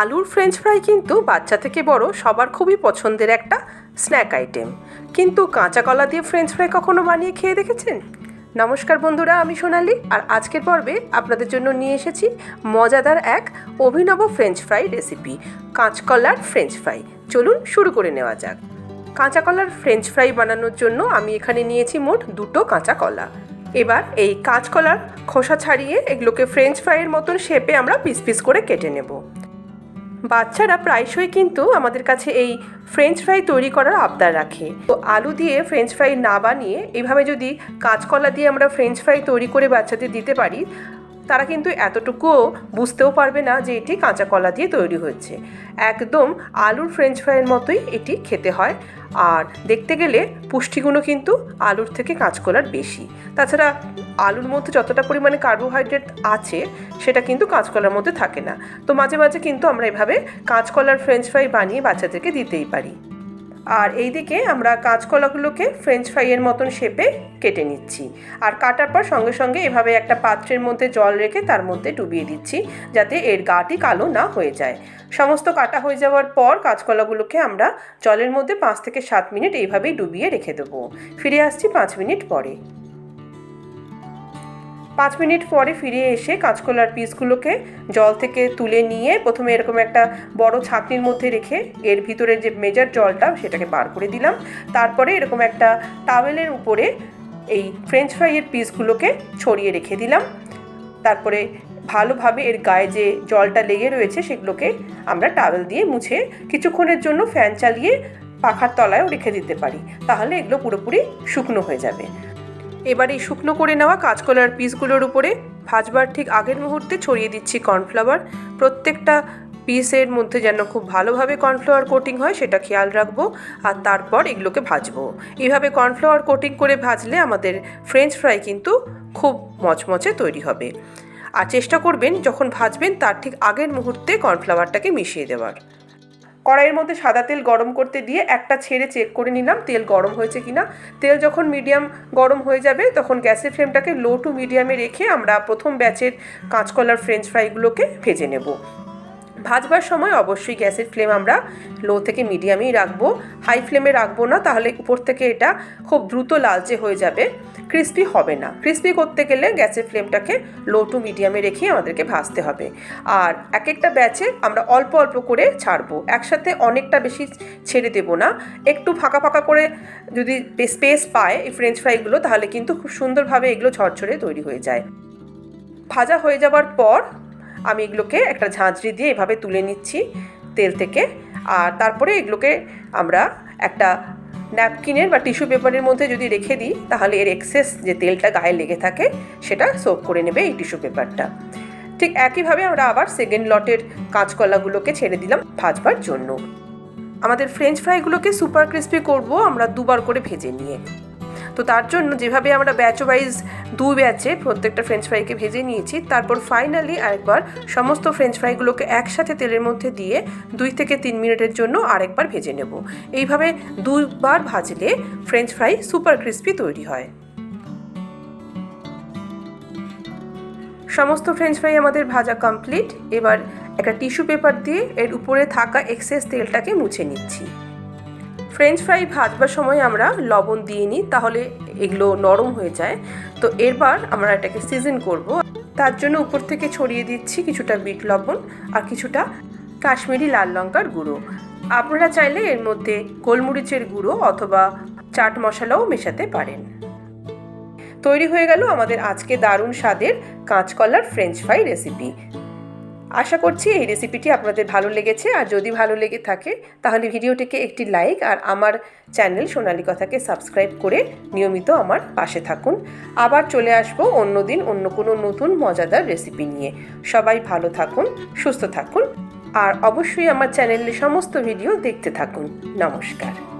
আলুর French fry কিন্তু বাচ্চা থেকে বড় সবার খুবই পছন্দের একটা স্ন্যাক আইটেম কিন্তু কাঁচা কলা দিয়ে ফ্রেঞ্চ ফ্রাই কখনো বানিয়ে খেয়ে দেখেছেন? নমস্কার বন্ধুরা, আমি সোনালি আর আজকের পর্বে আপনাদের জন্য নিয়ে এসেছি মজাদার এক অভিনব ফ্রেঞ্চ ফ্রাই রেসিপি কাঁচকলার ফ্রেঞ্চ ফ্রাই চলুন শুরু করে নেওয়া যাক। কাঁচা কলার ফ্রেঞ্চ ফ্রাই বানানোর জন্য আমি এখানে নিয়েছি মোট দুটো কাঁচা কলা। এবার এই কাঁচকলার খোসা ছাড়িয়ে এগুলোকে ফ্রেঞ্চ ফ্রাইয়ের মতন শেপে আমরা পিস পিস করে কেটে নেব। বাচ্চারা প্রায়শই কিন্তু আমাদের কাছে এই ফ্রেঞ্চ ফ্রাই তৈরি করার আবদার রাখে। তো আলু দিয়ে ফ্রেঞ্চ ফ্রাই না বানিয়ে এভাবে যদি কাঁচকলা দিয়ে আমরা ফ্রেঞ্চ ফ্রাই তৈরি করে বাচ্চাদের দিতে পারি তারা কিন্তু এতটুকুও বুঝতেও পারবে না যে এটি কাঁচা কলা দিয়ে তৈরি হয়েছে। একদম আলুর ফ্রেঞ্চ ফ্রাইয়ের মতোই এটি খেতে হয়। আর দেখতে গেলে পুষ্টিগুণও কিন্তু আলুর থেকে কাঁচকলার বেশি। তাছাড়া আলুর মধ্যে যতটা পরিমাণে কার্বোহাইড্রেট আছে, সেটা কিন্তু কাঁচকলার মধ্যে থাকে না। তো মাঝে মাঝে কিন্তু আমরা এভাবে কাঁচকলার ফ্রেঞ্চ ফ্রাই বানিয়ে বাচ্চাদেরকে দিতেই পারি। আর এই দিকে আমরা কাঁচকলাগুলোকে ফ্রেঞ্চ ফ্রাইয়ের মতন শেপে কেটে নিচ্ছি। আর কাটার পর সঙ্গে সঙ্গে এভাবে একটা পাত্রের মধ্যে জল রেখে তার মধ্যে ডুবিয়ে দিচ্ছি, যাতে এর গাটি কালো না হয়ে যায়। সমস্ত কাটা হয়ে যাওয়ার পর কাঁচকলাগুলোকে আমরা জলের মধ্যে পাঁচ থেকে সাত মিনিট এইভাবেই ডুবিয়ে রেখে দেবো। ফিরে আসছি পাঁচ মিনিট পরে। পাঁচ মিনিট পরে ফিরে এসে কাঁচকলার পিসগুলোকে জল থেকে তুলে নিয়ে প্রথমে এরকম একটা বড় ছাঁকনির মধ্যে রেখে এর ভিতরে যে মেজার জলটা সেটাকে বার করে দিলাম। তারপরে এরকম একটা টাওয়েলের উপরে এই ফ্রেঞ্চ ফ্রাইয়ের পিসগুলোকে ছড়িয়ে রেখে দিলাম। তারপরে ভালোভাবে এর গায়ে যে জলটা লেগে রয়েছে সেগুলোকে আমরা টাওয়েল দিয়ে মুছে কিছুক্ষণের জন্য ফ্যান চালিয়ে পাখার তলায়ও রেখে দিতে পারি। তাহলে এগুলো পুরোপুরি শুকনো হয়ে যাবে। এবার এই শুকনো করে নেওয়া কাঁচকলার পিসগুলোর উপরে ভাজবার ঠিক আগের মুহূর্তে ছড়িয়ে দিচ্ছি কর্নফ্লাওয়ার। প্রত্যেকটা পিসের মধ্যে যেন খুব ভালোভাবে কর্নফ্লাওয়ার কোটিং হয়, সেটা খেয়াল রাখব আর তারপর এগুলোকে ভাজবো। এইভাবে কর্নফ্লাওয়ার কোটিং করে ভাজলে আমাদের ফ্রেঞ্চ ফ্রাই কিন্তু খুব মচমচে তৈরি হবে। আর চেষ্টা করবেন যখন ভাজবেন তার ঠিক আগের মুহূর্তে কর্নফ্লাওয়ারটাকে মিশিয়ে দেওয়ার। কড়াইয়ের মধ্যে সাদা তেল গরম করতে দিয়ে একটা ছেড়ে চেক করে নিলাম, তেল গরম হয়েছে কি না তেল যখন মিডিয়াম গরম হয়ে যাবে, তখন গ্যাসের ফ্লেমটাকে লো টু মিডিয়ামে রেখে আমরা প্রথম ব্যাচের কাঁচকলার ফ্রেঞ্চ ফ্রাইগুলোকে ভেজে নেব। ভাজবার সময় অবশ্যই গ্যাসের ফ্লেম আমরা লো থেকে মিডিয়ামেই রাখব। হাই ফ্লেমে রাখব না, তাহলে উপর থেকে এটা খুব দ্রুত লালচে হয়ে যাবে, ক্রিস্পি হবে না। ক্রিস্পি করতে গেলে গ্যাসের ফ্লেমটাকে লো টু মিডিয়ামে রেখে আমাদেরকে ভাজতে হবে। আর এক একটা ব্যাচে আমরা অল্প অল্প করে ছাড়বো, একসাথে অনেকটা বেশি ছেড়ে দেব না। একটু ফাঁকা ফাঁকা করে যদি স্পেস পায় এই ফ্রেঞ্চ ফ্রাইগুলো, তাহলে কিন্তু খুব সুন্দরভাবে এগুলো ঝরঝরে তৈরি হয়ে যায়। ভাজা হয়ে যাওয়ার পর আমি এগুলোকে একটা ঝাঁঝরি দিয়ে এভাবে তুলে নিচ্ছি তেল থেকে। আর তারপরে এগুলোকে আমরা একটা ন্যাপকিনের বা টিস্যু পেপারের মধ্যে যদি রেখে দিই, তাহলে এর এক্সেস যে তেলটা গায়ে লেগে থাকে, সেটা সোপ করে নেবে এই টিস্যু পেপারটা। ঠিক একইভাবে আমরা আবার সেকেন্ড লটের কাঁচকলাগুলোকে ছেড়ে দিলাম ভাজবার জন্য। আমাদের ফ্রেঞ্চ ফ্রাইগুলোকে সুপার ক্রিস্পি করব, আমরা দুবার করে ভেজে নিয়ে। তো তার জন্য যেভাবে আমরা ব্যাচ ওয়াইজ দু ব্যাচে প্রত্যেকটা ফ্রেঞ্চ ফ্রাইকে ভেজে নিয়েছি, তারপর ফাইনালি আরেকবার সমস্ত ফ্রেঞ্চ ফ্রাইগুলোকে একসাথে তেলের মধ্যে দিয়ে দুই থেকে তিন মিনিটের জন্য আরেকবার ভেজে নেব। এইভাবে দুবার ভাজলে ফ্রেঞ্চ ফ্রাই সুপার ক্রিস্পি তৈরি হয়। সমস্ত ফ্রেঞ্চ ফ্রাই আমাদের ভাজা কমপ্লিট এবার একটা টিস্যু পেপার দিয়ে এর উপরে থাকা এক্সেস তেলটাকে মুছে নিচ্ছি। ফ্রেঞ্চ ফ্রাই ভাজবার সময় আমরা লবণ দিয়ে নিই, তাহলে এগুলো নরম হয়ে যায়। তো এরবার আমরা এটাকে সিজন করব। তার জন্য উপর থেকে ছড়িয়ে দিচ্ছি কিছুটা বিট লবণ আর কিছুটা কাশ্মীরি লাল লঙ্কার গুঁড়ো। আপনারা চাইলে এর মধ্যে গোলমরিচের গুঁড়ো অথবা চাট মশলাও মেশাতে পারেন। তৈরি হয়ে গেল আমাদের আজকে দারুণ স্বাদের কাঁচকলার ফ্রেঞ্চ ফ্রাই রেসিপি আশা করছি এই রেসিপিটি আপনাদের ভালো লেগেছে। আর যদি ভালো লেগে থাকে, তাহলে ভিডিওটিকে একটি লাইক আর আমার চ্যানেল সোনালী কথাকে সাবস্ক্রাইব করে নিয়মিত আমার পাশে থাকুন। আবার চলে আসব অন্য দিন অন্য কোনো নতুন মজাদার রেসিপি নিয়ে। সবাই ভালো থাকুন, সুস্থ থাকুন, আর অবশ্যই আমার চ্যানেলের সমস্ত ভিডিও দেখতে থাকুন। নমস্কার।